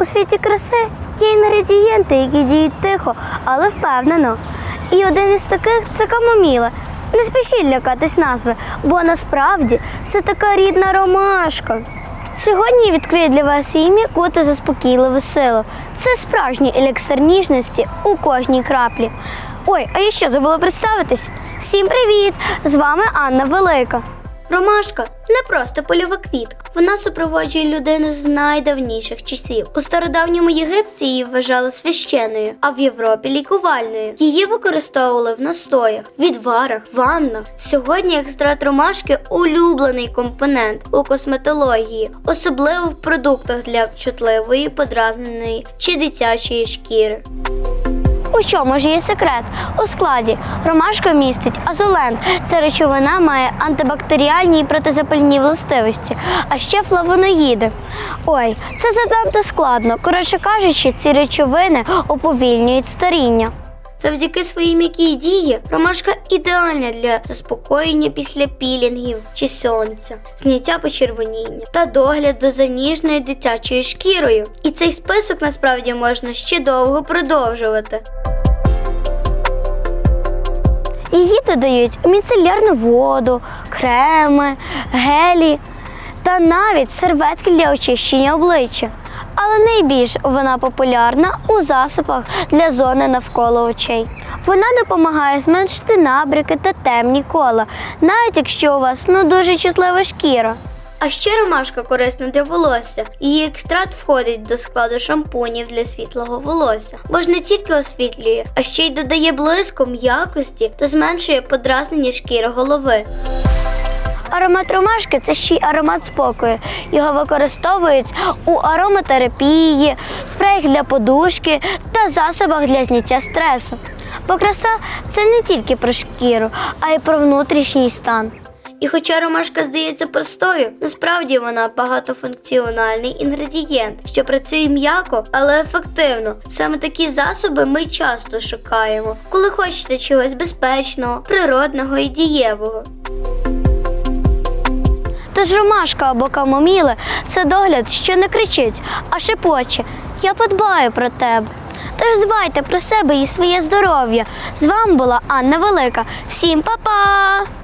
У світі краси є інгредієнти, які діють тихо, але впевнено. І один із таких це камоміла. Не спішіть лякатись назви, бо насправді це така рідна ромашка. Сьогодні я відкрию для вас її м'яку та заспокійливу силу. Це справжній еліксир ніжності у кожній краплі. Ой, а я що забула представитись? Всім привіт! З вами Анна Велика. Ромашка не просто польова квітка. Вона супроводжує людину з найдавніших часів. У стародавньому Єгипті її вважали священною, а в Європі лікувальною. Її використовували в настоях, відварах, ваннах. Сьогодні екстракт ромашки улюблений компонент у косметології, особливо в продуктах для чутливої, подразненої чи дитячої шкіри. У чому ж її секрет? У складі ромашка містить азолент. Ця речовина має антибактеріальні і протизапальні властивості, а ще флавоноїди. Ой, це занадто складно. Коротше кажучи, ці речовини уповільнюють старіння. Завдяки своїй м'якій дії ромашка ідеальна для заспокоєння після пілінгів чи сонця, зняття почервоніння та догляду за ніжною дитячою шкірою. І цей список насправді можна ще довго продовжувати. Її додають у міцелярну воду, креми, гелі та навіть серветки для очищення обличчя. Але найбільш вона популярна у засобах для зони навколо очей. Вона допомагає зменшити набряки та темні кола, навіть якщо у вас ну дуже чутлива шкіра. А ще ромашка корисна для волосся. Її екстракт входить до складу шампунів для світлого волосся, бо ж не тільки освітлює, а ще й додає блиску, м'якості та зменшує подразнення шкіри голови. Аромат ромашки це ще й аромат спокою. Його використовують у ароматерапії, спреях для подушки та засобах для зняття стресу. Бо краса це не тільки про шкіру, а й про внутрішній стан. І хоча ромашка здається простою, насправді вона багатофункціональний інгредієнт, що працює м'яко, але ефективно. Саме такі засоби ми часто шукаємо, коли хочете чогось безпечного, природного і дієвого. Тож ромашка або камоміли це догляд, що не кричить, а шепоче. Я подбаю про тебе. Тож дбайте про себе і своє здоров'я. З вами була Анна Велика. Всім па-па!